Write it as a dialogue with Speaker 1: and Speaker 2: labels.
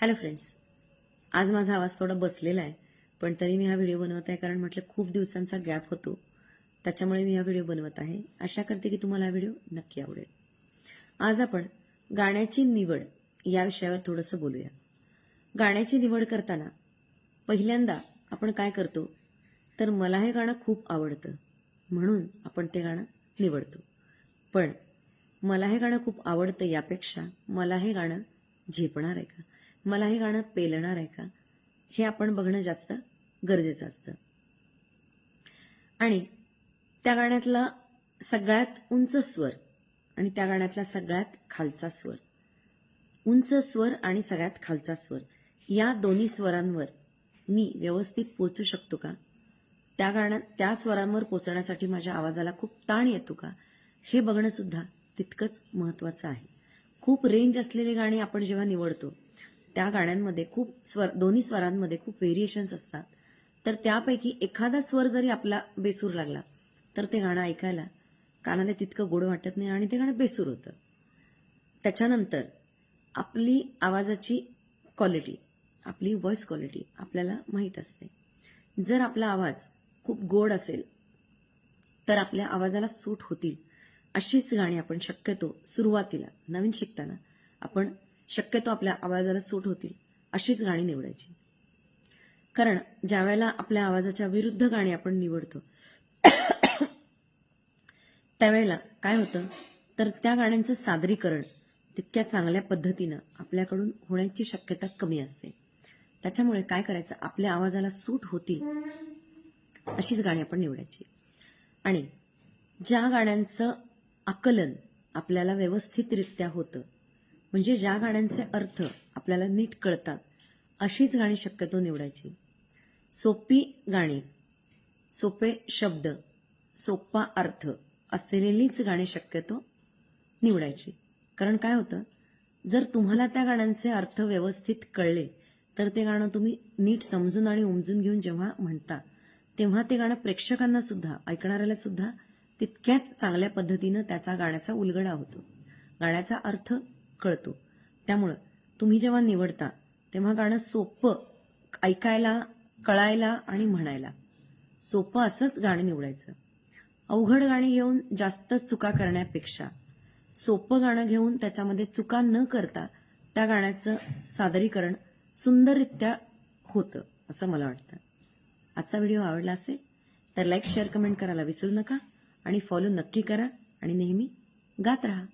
Speaker 1: Hello friends आज माझा आवाज थोडा बसलेला आहे पण तरी मी हा व्हिडिओ बनवत आहे कारण म्हटलं खूप दिवसांचा गॅप होतो. त्याच्यामुळे मी हा व्हिडिओ बनवत आहे. आशा करते की तुम्हाला हा व्हिडिओ नक्की आवडेल. आज आपण गाण्याची निवड या विषयावर थोडंसं बोलूया. गाण्याची निवड करताना पहिल्यांदा आपण काय करतो? तर मला हे गाणं खूप आवडतं म्हणून आपण ते गाणं निवडतो. पण मला हे गाणं खूप आवडतं यापेक्षा मला हे गाणं झेपणार आहे का? मला हे गाणं पेलणार आहे का? हे आपण बघणं जास्त गरजेचं असतं. आणि त्या गाण्यातला सगळ्यात उंच स्वर आणि त्या गाण्यातला सगळ्यात खालचा स्वर उंच स्वर आणि सगळ्यात खालचा स्वर या दोन्ही स्वरांवर मी व्यवस्थित पोचू शकतो का? त्या गाण्यात त्या स्वरांवर पोचण्यासाठी माझ्या आवाजाला खूप ताण येतो का? हे बघणं सुद्धा तितकंच महत्वाचं आहे. खूप रेंज असलेली गाणी आपण जेव्हा निवडतो त्या गाण्यांमध्ये खूप स्वर दोन्ही स्वरांमध्ये खूप व्हेरिएशन्स असतात. तर त्यापैकी एखादा स्वर जरी आपला बेसूर लागला तर ते गाणं ऐकायला कानाला तितकं गोड वाटत नाही आणि ते गाणं बेसूर होतं. त्याच्यानंतर आपली आवाजाची क्वालिटी आपली व्हॉइस क्वालिटी आपल्याला माहीत असते. जर आपला आवाज खूप गोड असेल तर आपल्या आवाजाला सूट होतील अशीच गाणी आपण शक्यतो सुरुवातीला नवीन शिकताना आपण शक्यतो आपल्या आवाजाला सूट होतील अशीच गाणी निवडायची. कारण ज्यावेळेला आपल्या आवाजाच्या विरुद्ध गाणी आपण निवडतो त्यावेळेला काय होतं? तर त्या गाण्यांचं सादरीकरण तितक्या चांगल्या पद्धतीनं आपल्याकडून होण्याची शक्यता कमी असते. त्याच्यामुळे काय करायचं? आपल्या आवाजाला सूट होतील अशीच गाणी आपण निवडायची. आणि ज्या गाण्यांचं आकलन आपल्याला व्यवस्थितरित्या होतं म्हणजे ज्या गाण्यांचे अर्थ आपल्याला नीट कळतात अशीच गाणी शक्यतो निवडायची. सोपी गाणी सोपे शब्द सोपा अर्थ असलेलीच गाणी शक्यतो निवडायची. कारण काय होतं? जर तुम्हाला त्या गाण्यांचे अर्थ व्यवस्थित कळले तर ते गाणं तुम्ही नीट समजून आणि उमजून घेऊन जेव्हा म्हणता तेव्हा ते गाणं प्रेक्षकांना सुद्धा ऐकणाऱ्याला सुद्धा तितक्याच चांगल्या पद्धतीनं त्याचा गाण्याचा उलगडा होतो. गाण्याचा अर्थ कळतो. त्यामुळं तुम्ही जेव्हा निवडता तेव्हा गाणं सोपं ऐकायला कळायला आणि म्हणायला. सोपं असंच गाणं निवडायचं. अवघड गाणी घेऊन जास्त चुका करण्यापेक्षा सोपं गाणं घेऊन त्याच्यामध्ये चुका न करता त्या गाण्याचं सादरीकरण सुंदररित्या होतं असं मला वाटतं. आजचा व्हिडिओ आवडला असेल तर लाईक शेअर कमेंट करायला विसरू नका आणि फॉलो नक्की करा आणि नेहमी गात राहा.